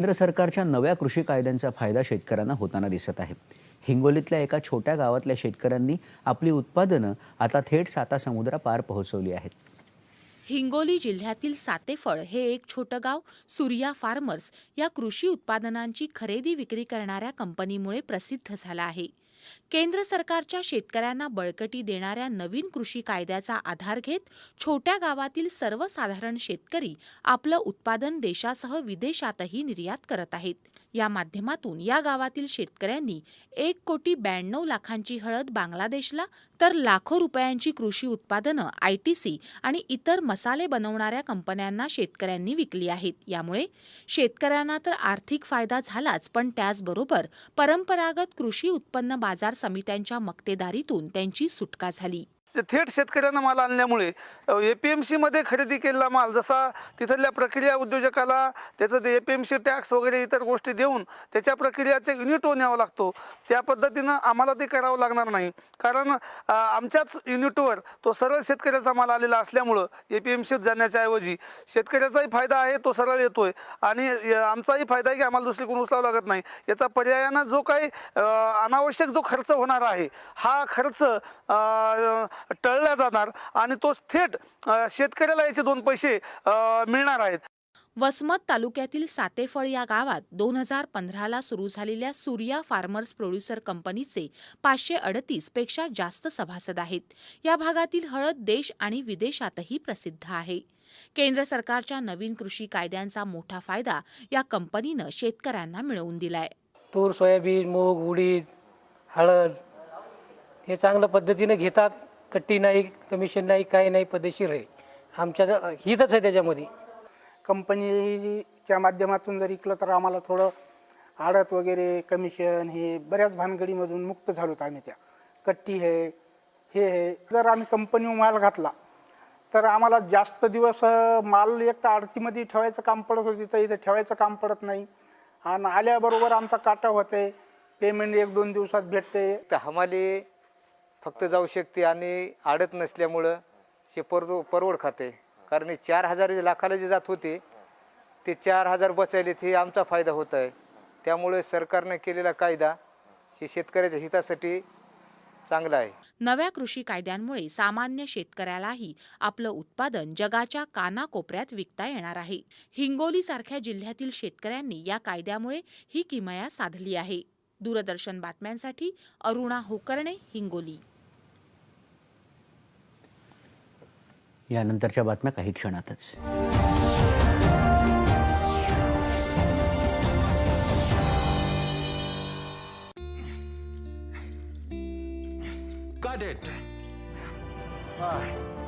केंद्र सरकारच्या नव्या कृषी कायद्यांचा फायदा शेतकऱ्यांना होताना दिसत आहे. हिंगोलीतल्या एका छोट्या गावातल्या शेतकऱ्यांनी आपली उत्पादनं आता थेट साता समुद्रापार पोहोचवली आहेत. हिंगोली जिल्ह्यातील सातेफळ हे एक छोटं गाव सूर्या फार्मर्स या कृषी उत्पादनांची खरेदी विक्री करणाऱ्या कंपनीमुळे प्रसिद्ध झालं आहे. केंद्र सरकारच्या शेतकऱ्यांना बळकटी देणाऱ्या नवीन कृषी कायद्याचा आधार घेत छोट्या गावातील सर्वसाधारण शेतकरी आपलं उत्पादन देशासह विदेशातही निर्यात करत आहेत. या माध्यमातून या गावातील शेतकऱ्यांनी एक कोटी ब्याण्णव लाखांची हळद बांगलादेशला तर लाखो रुपयांची कृषी उत्पादनं आयटीसी आणि इतर मसाले बनवणाऱ्या कंपन्यांना शेतकऱ्यांनी विकली आहेत. यामुळे शेतकऱ्यांना तर आर्थिक फायदा झालाच पण त्याचबरोबर परंपरागत कृषी उत्पन्न बाजार समित्यांच्या मक्तेदारीतून त्यांची सुटका झाली. थेट शेतकऱ्यांना माल आणल्यामुळे ए पी एम सीमध्ये खरेदी केलेला माल जसा तिथल्या प्रक्रिया उद्योजकाला त्याचं A P M C tax वगैरे इतर गोष्टी देऊन त्याच्या प्रक्रियाचे युनिट न्यावा लागतो त्या पद्धतीनं आम्हाला ते करावं लागणार नाही. कारण आमच्याच युनिटवर तो सरळ शेतकऱ्याचा माल आलेला असल्यामुळं ए पी एम सीत जाण्याच्या ऐवजी शेतकऱ्याचाही फायदा आहे तो सरळ येतोय. आणि आमचाही फायदा आहे की आम्हाला दुसरीकडून उचलावं लागत नाही. याचा पर्यायानं जो काही अनावश्यक जो खर्च होणार आहे हा खर्च टळला जाणार आणि तो थेट शेतकऱ्याला याचे दोन पैसे मिळणार आहेत. वसमत तालुक्यातील सातेफळ या गावात दोन हजार पंधराला सुरू झालेल्या सूर्या फार्मर्स प्रोड्युसर कंपनीचे पाचशे अडतीसपेक्षा जास्त सभासद आहेत. या भागातील हळद देश आणि विदेशातही प्रसिद्ध आहे. केंद्र सरकारच्या नवीन कृषी कायद्यांचा मोठा फायदा या कंपनीनं शेतकऱ्यांना मिळवून दिलाय. तूर सोयाबीन मूग उडीद हळद हे चांगल्या पद्धतीने घेतात. कट्टी नाही कमिशन नाही काही नाही पद्धतशीर आहे. आमच्या ज- हितच आहे त्याच्यामध्ये. कंपनीच्या माध्यमातून जर इकलं तर आम्हाला थोडं आडत वगैरे कमिशन हे बऱ्याच भानगडीमधून मुक्त झालो होतो आम्ही त्या. कट्टी हे हे हे. जर आम्ही कंपनी माल घातला तर आम्हाला जास्त दिवस माल एक तर आडतीमध्ये ठेवायचं काम पडत होती तर इथं ठेवायचं काम पडत नाही. आणि आल्याबरोबर आमचा काटा होते पेमेंट एक दोन दिवसात भेटते तर हमाली फक्त जाऊ शकते आणि आडत नसल्यामुळं हे परव परवड खाते. कारण हे चार हजार लाखाला जे जात होते ते चार हजार बचायले ते आमचा फायदा होत आहे. त्यामुळे सरकारने केलेला कायदा हे शेतकऱ्याच्या हितासाठी चांगला आहे. नव्या कृषी कायद्यांमुळे सामान्य शेतकऱ्यालाही आपलं उत्पादन जगाच्या कानाकोपऱ्यात विकता येणार आहे. हिंगोली सारख्या जिल्ह्यातील शेतकऱ्यांनी या कायद्यामुळे ही किमया साधली आहे. दूरदर्शन बातम्यांसाठी अरुणा होकर्णे हिंगोली. यानंतरच्या बातम्या काही क्षणातच Got it. Ah,